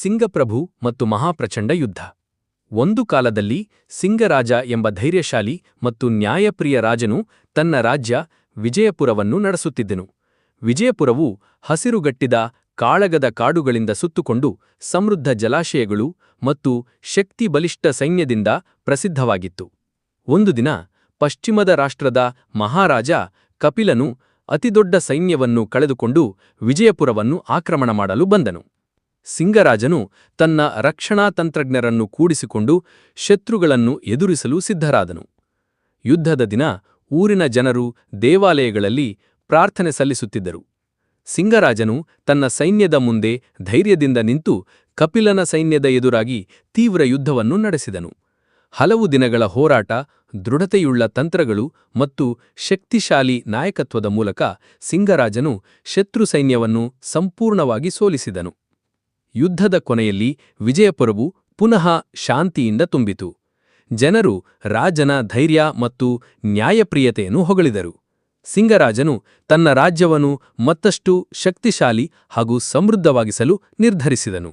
ಸಿಂಗಪ್ರಭು ಮತ್ತು ಮಹಾಪ್ರಚಂಡ ಯುದ್ಧ. ಒಂದು ಕಾಲದಲ್ಲಿ ಸಿಂಗರಾಜ ಎಂಬ ಧೈರ್ಯಶಾಲಿ ಮತ್ತು ನ್ಯಾಯಪ್ರಿಯ ರಾಜನು ತನ್ನ ರಾಜ್ಯ ವಿಜಯಪುರವನ್ನು ನಡೆಸುತ್ತಿದ್ದನು. ವಿಜಯಪುರವು ಹಸಿರುಗಟ್ಟಿದ ಕಾಳಗದ ಕಾಡುಗಳಿಂದ ಸುತ್ತುಕೊಂಡು ಸಮೃದ್ಧ ಜಲಾಶಯಗಳು ಮತ್ತು ಶಕ್ತಿ ಬಲಿಷ್ಠ ಸೈನ್ಯದಿಂದ ಪ್ರಸಿದ್ಧವಾಗಿತ್ತು. ಒಂದು ದಿನ ಪಶ್ಚಿಮದ ರಾಷ್ಟ್ರದ ಮಹಾರಾಜ ಕಪಿಲನು ಅತಿದೊಡ್ಡ ಸೈನ್ಯವನ್ನು ಕಳೆದುಕೊಂಡು ವಿಜಯಪುರವನ್ನು ಆಕ್ರಮಣ ಮಾಡಲು ಬಂದನು. ಸಿಂಗರಾಜನು ತನ್ನ ರಕ್ಷಣಾ ತಂತ್ರಜ್ಞರನ್ನು ಕೂಡಿಸಿಕೊಂಡು ಶತ್ರುಗಳನ್ನು ಎದುರಿಸಲು ಸಿದ್ಧರಾದನು. ಯುದ್ಧದ ದಿನ ಊರಿನ ಜನರು ದೇವಾಲಯಗಳಲ್ಲಿ ಪ್ರಾರ್ಥನೆ ಸಲ್ಲಿಸುತ್ತಿದ್ದರು. ಸಿಂಗರಾಜನು ತನ್ನ ಸೈನ್ಯದ ಮುಂದೆ ಧೈರ್ಯದಿಂದ ನಿಂತು ಕಪಿಲನ ಸೈನ್ಯದ ಎದುರಾಗಿ ತೀವ್ರ ಯುದ್ಧವನ್ನು ನಡೆಸಿದನು. ಹಲವು ದಿನಗಳ ಹೋರಾಟ, ದೃಢತೆಯುಳ್ಳ ತಂತ್ರಗಳು ಮತ್ತು ಶಕ್ತಿಶಾಲಿ ನಾಯಕತ್ವದ ಮೂಲಕ ಸಿಂಗರಾಜನು ಶತ್ರು ಸೈನ್ಯವನ್ನು ಸಂಪೂರ್ಣವಾಗಿ ಸೋಲಿಸಿದನು. ಯುದ್ಧದ ಕೊನೆಯಲ್ಲಿ ವಿಜಯಪುರವು ಪುನಃ ಶಾಂತಿಯಿಂದ ತುಂಬಿತು. ಜನರು ರಾಜನ ಧೈರ್ಯ ಮತ್ತು ನ್ಯಾಯಪ್ರಿಯತೆಯನ್ನು ಹೊಗಳಿದರು. ಸಿಂಗರಾಜನು ತನ್ನ ರಾಜ್ಯವನ್ನು ಮತ್ತಷ್ಟು ಶಕ್ತಿಶಾಲಿ ಹಾಗೂ ಸಮೃದ್ಧವಾಗಿಸಲು ನಿರ್ಧರಿಸಿದನು.